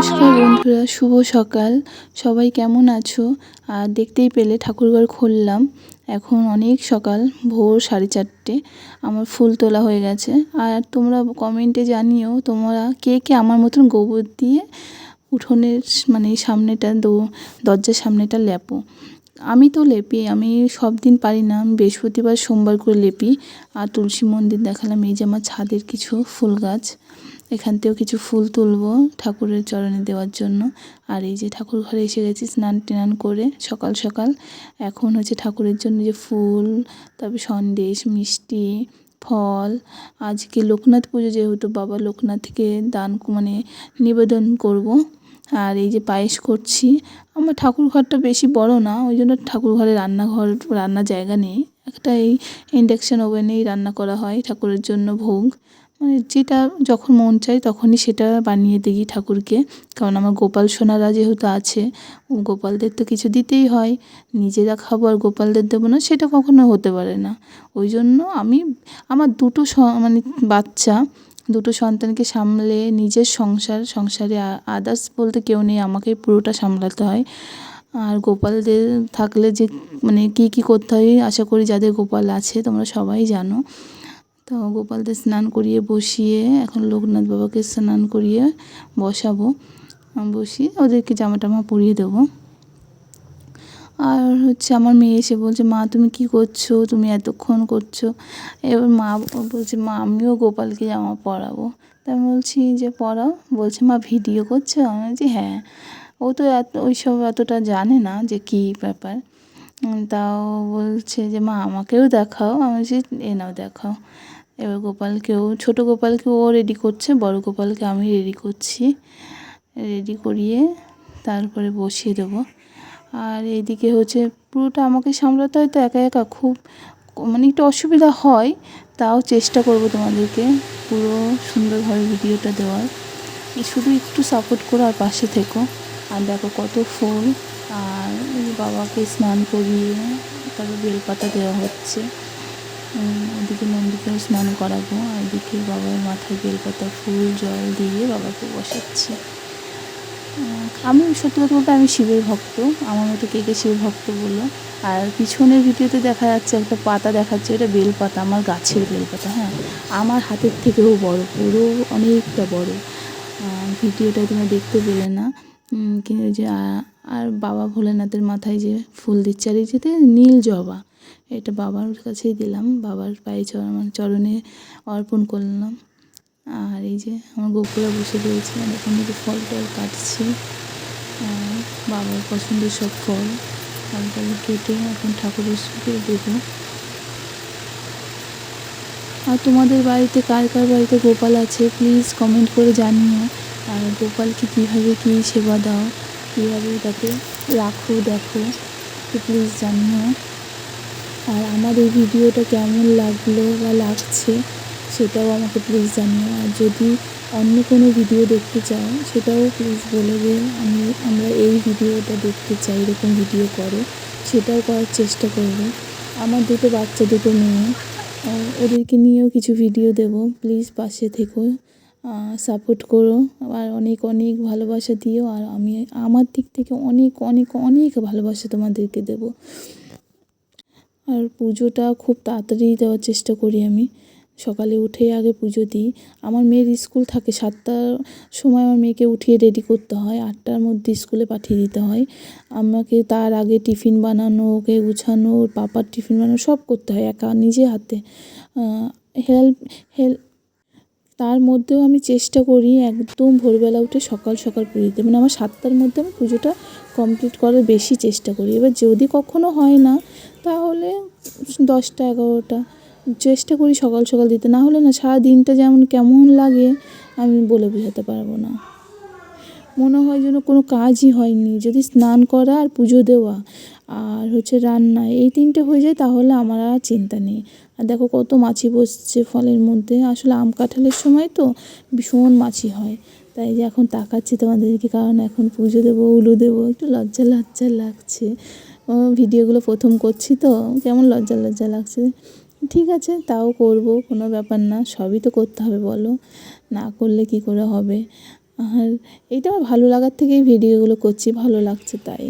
নমস্কার বন্ধুরা, শুভ সকাল। সবাই কেমন আছো? আর দেখতেই পেলে ঠাকুরঘর খুললাম। এখন অনেক সকাল, ভোর সাড়ে চারটে। আমার ফুল তোলা হয়ে গেছে। আর তোমরা কমেন্টে জানিও, তোমরা কে কে আমার মতন গোবর দিয়ে উঠোনের মানে সামনেটা দরজার সামনেটা লেপো? আমি তো লেপি, আমি সব দিন পারি না। বৃহস্পতিবার, সোমবার করে লেপি। আর তুলসী মন্দির দেখালাম, এই যে আমার ছাদের কিছু ফুল গাছ। এখান থেকেও কিছু ফুল তুলবো ঠাকুরের চরণে দেওয়ার জন্য। আর এই যে ঠাকুর ঘরে এসে গেছি স্নান টেনান করে সকাল সকাল। এখন হচ্ছে ঠাকুরের জন্য যে ফুল, তারপর সন্দেশ, মিষ্টি, ফল। আজকে লোকনাথ পুজো যেহেতু বাবা লোকনাথকে দান মানে নিবেদন করব। আর এই যে পায়েস করছি। আমার ঠাকুর ঘরটা বেশি বড় না, ওই জন্য ঠাকুর ঘরে রান্নাঘর, রান্নার জায়গা নেই। একটা এই ইন্ডাকশান ওভেনেই রান্না করা হয় ঠাকুরের জন্য ভোগ। মানে যেটা যখন মন চায় তখনই সেটা বানিয়ে দিই ঠাকুরকে। কারণ আমার গোপাল সোনারা যেহেতু আছে, গোপালদের তো কিছু দিতেই হয়। নিজেরা খাব আর গোপালদের দেবো না, সেটা কখনো হতে পারে না। ওই জন্য আমি, আমার দুটো মানে বাচ্চা, দুটো সন্তানকে সামলে নিজের সংসার, সংসারে আদার্স বলতে কেউ নেই, আমাকেই পুরোটা সামলাতে হয়। আর গোপালদের থাকলে যে মানে কী কী করতে হয়, আশা করি যাদের গোপাল আছে তোমরা সবাই জানো। তো গোপালদের স্নান করিয়ে বসিয়ে এখন লোকনাথ বাবাকে স্নান করিয়ে বসাবো। বসিয়ে ওদেরকে জামা টামা পরিয়ে দেবো। আর হচ্ছে আমার মেয়ে এসে বলছে, মা, তুমি কি করছ? তুমি এতক্ষণ করছ? এবার মা বলছে, মা, আমিও গোপালকে জামা পরাবো। তা আমি বলছি, যে পরাও? বলছে, মা, ভিডিও করছ? আমি বলছি হ্যাঁ। ও তো এত, ওইসব এতটা জানে না যে কী ব্যাপার। তাও বলছে যে, মা, আমাকেও দেখাও। আমি বলছি, এ নাও, দেখাও। এবার গোপালকেও ছোটো গোপালকে ও রেডি করছে, বড় গোপালকে আমি রেডি করছি। রেডি করিয়ে তারপরে বসিয়ে দেবো। আর এইদিকে হচ্ছে, পুরোটা আমাকে সামলাতে হয় তো একা একা খুব মানে একটু অসুবিধা হয়, তাও চেষ্টা করব তোমাদেরকে পুরো সুন্দরভাবে ভিডিওটা দেওয়ার। শুধু একটু সাপোর্ট করো আর পাশে থেকো। আর দেখো কত ফুল, আর বাবাকে স্নান করিয়ে তারপর বেলপাতা দেওয়া হচ্ছে। ওদিকে নন্দীকেও স্নান করাবো, আর এদিকে বাবার মাথায় বেলপাতা, ফুল, জল দিয়ে বাবাকে বসাচ্ছি। আমি সত্যি কথা বলতে আমি শিবের ভক্ত, আমার মতো কে কে শিবের ভক্ত বলো। আর পিছনের ভিডিওতে দেখা যাচ্ছে একটা পাতা দেখাচ্ছে, এটা বেলপাতা, আমার গাছের বেলপাতা হ্যাঁ। আমার হাতের থেকেও বড়, পুরো অনেকটা বড়। ভিডিওটা তোমরা দেখতে পেলে না। কিন্তু যে আর বাবা ভোলেনাথের মাথায় যে ফুল দিচ্ছে, আর এই যেতে নীল জবা, এটা বাবার কাছেই দিলাম। বাবার পায়ে চরণে অর্পণ করলাম। আর এই যে আমার গোপুরা বসে রয়েছে। আর এখন যে ফল টল কাটছি। বাবার পছন্দের সব ফল ফলগুলো কেটে এখন ঠাকুরের সুখে দেবো। আর তোমাদের বাড়িতে কার কার বাড়িতে গোপাল আছে প্লিজ কমেন্ট করে জানিও। আর গোপালকে কীভাবে কী সেবা দাও, কীভাবে তাকে রাখো, দেখো, তো প্লিজ জানিও। আর আমার এই ভিডিওটা কেমন লাগল বা লাগছে, সেটাও আমাকে প্লিজ জানিও। আর যদি অন্য কোনো ভিডিও দেখতে চাও, সেটাও প্লিজ বলে দে। আমি, আমরা এই ভিডিওটা দেখতে চাই, এরকম ভিডিও করো, সেটাও করার চেষ্টা করব। আমার দুটো বাচ্চা, দুটো মেয়ে ওদেরকে নিয়েও কিছু ভিডিও দেব। প্লিজ পাশে থেকো। সাপোর্ট করো। আর অনেক অনেক ভালোবাসা দিও। আর আমি, আমার দিক থেকে অনেক অনেক অনেক ভালোবাসা তোমাদেরকে দেব। আর পুজোটা খুব তাড়াতাড়ি দেওয়ার চেষ্টা করি আমি। সকালে উঠে আগে পুজো দিই। আমার মেয়ের স্কুল থাকে সাতটার সময় আমার মেয়েকে উঠিয়ে রেডি করতে হয়। আটটার মধ্যে স্কুলে পাঠিয়ে দিতে হয়। আমাকে তার আগে টিফিন বানানো, ওকে গুছানো, ওর পাপার টিফিন বানানো সব করতে হয় একা নিজে হাতে। হেল্প হেল্প তার মধ্যেও আমি চেষ্টা করি একদম ভোরবেলা উঠে সকাল সকাল পুজো দিতে। মানে আমার সাতটার মধ্যে আমি পুজোটা কমপ্লিট করার বেশি চেষ্টা করি। এবার যদি কখনো হয় না, তাহলে দশটা, এগারোটা চেষ্টা করি সকাল সকাল দিতে। না হলে না সারা দিনটা যেমন কেমন লাগে, আমি বলে বোঝাতে পারব না। মনে হয় যেন কোনো কাজই হয়নি। যদি স্নান করা আর পুজো দেওয়া আর হচ্ছে রান্না, এই তিনটে হয়ে যায় তাহলে আমার আর চিন্তা নেই। আর দেখো কত মাছি বসছে ফলের মধ্যে। আসলে আম কাঁঠালের সময় তো ভীষণ মাছি হয়। তাই যে এখন তাকাচ্ছি তোমাদেরকে, কারণ এখন পুজো দেবো, উলু দেবো, একটু লজ্জা লজ্জা লাগছে। ভিডিওগুলো প্রথম করছি তো, কেমন লজ্জা লজ্জা লাগছে? ঠিক আছে, তাও করব, কোনো ব্যাপার না, সবই তো করতে হবে, বলো। না করলে কি করে হবে? আর এইটা আমার ভালো লাগার থেকেই ভিডিওগুলো করছি, ভালো লাগছে তাই।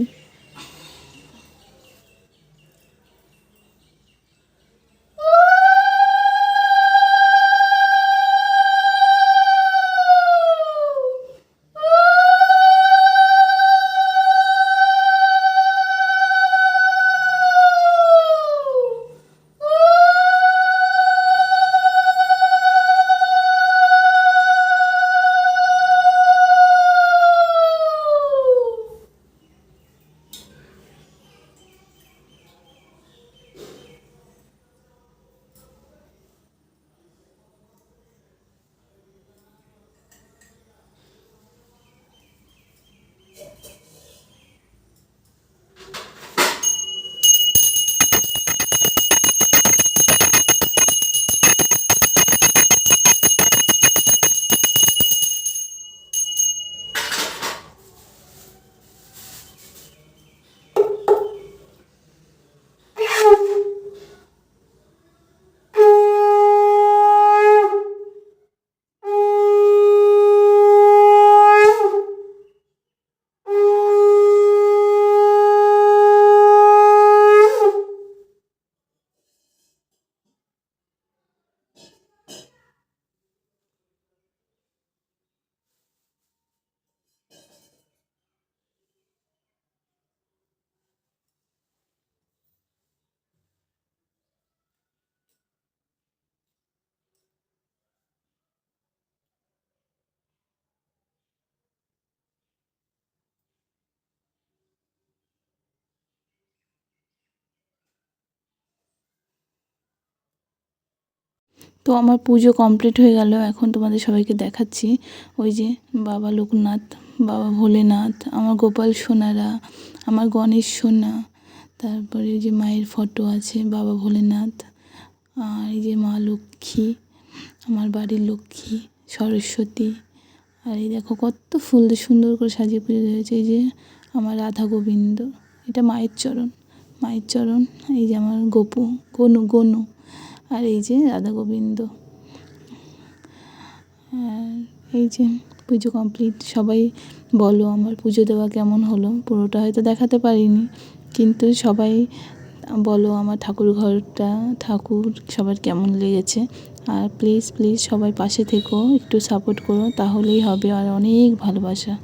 তো আমার পুজো কমপ্লিট হয়ে গেল, এখন তোমাদের সবাইকে দেখাচ্ছি। ওই যে বাবা লোকনাথ, বাবা ভোলেনাথ, আমার গোপাল সোনারা, আমার গণেশ সোনা, তারপরে এই যে মায়ের ফটো আছে, বাবা ভোলেনাথ, আর এই যে মা লক্ষ্মী, আমার বাড়ির লক্ষ্মী, সরস্বতী, আর এই দেখো কত ফুল সুন্দর করে সাজিয়ে পুজো হয়েছে এই যে আমার রাধা গোবিন্দ, এটা মায়ের চরণ মায়ের চরণ, এই যে আমার গোপু, গনু গনু আর এই যে রাধা গোবিন্দ আর এই যে পুজো কমপ্লিট সবাই বলো আমার পুজো দেওয়া কেমন হলো? পুরোটা হয়তো দেখাতে পারিনি, কিন্তু সবাই বলো আমার ঠাকুর ঘরটা, ঠাকুর সবার কেমন লেগেছে। আর প্লিজ প্লিজ সবাই পাশে থেকো, একটু সাপোর্ট করো, তাহলেই হবে আর অনেক ভালোবাসা।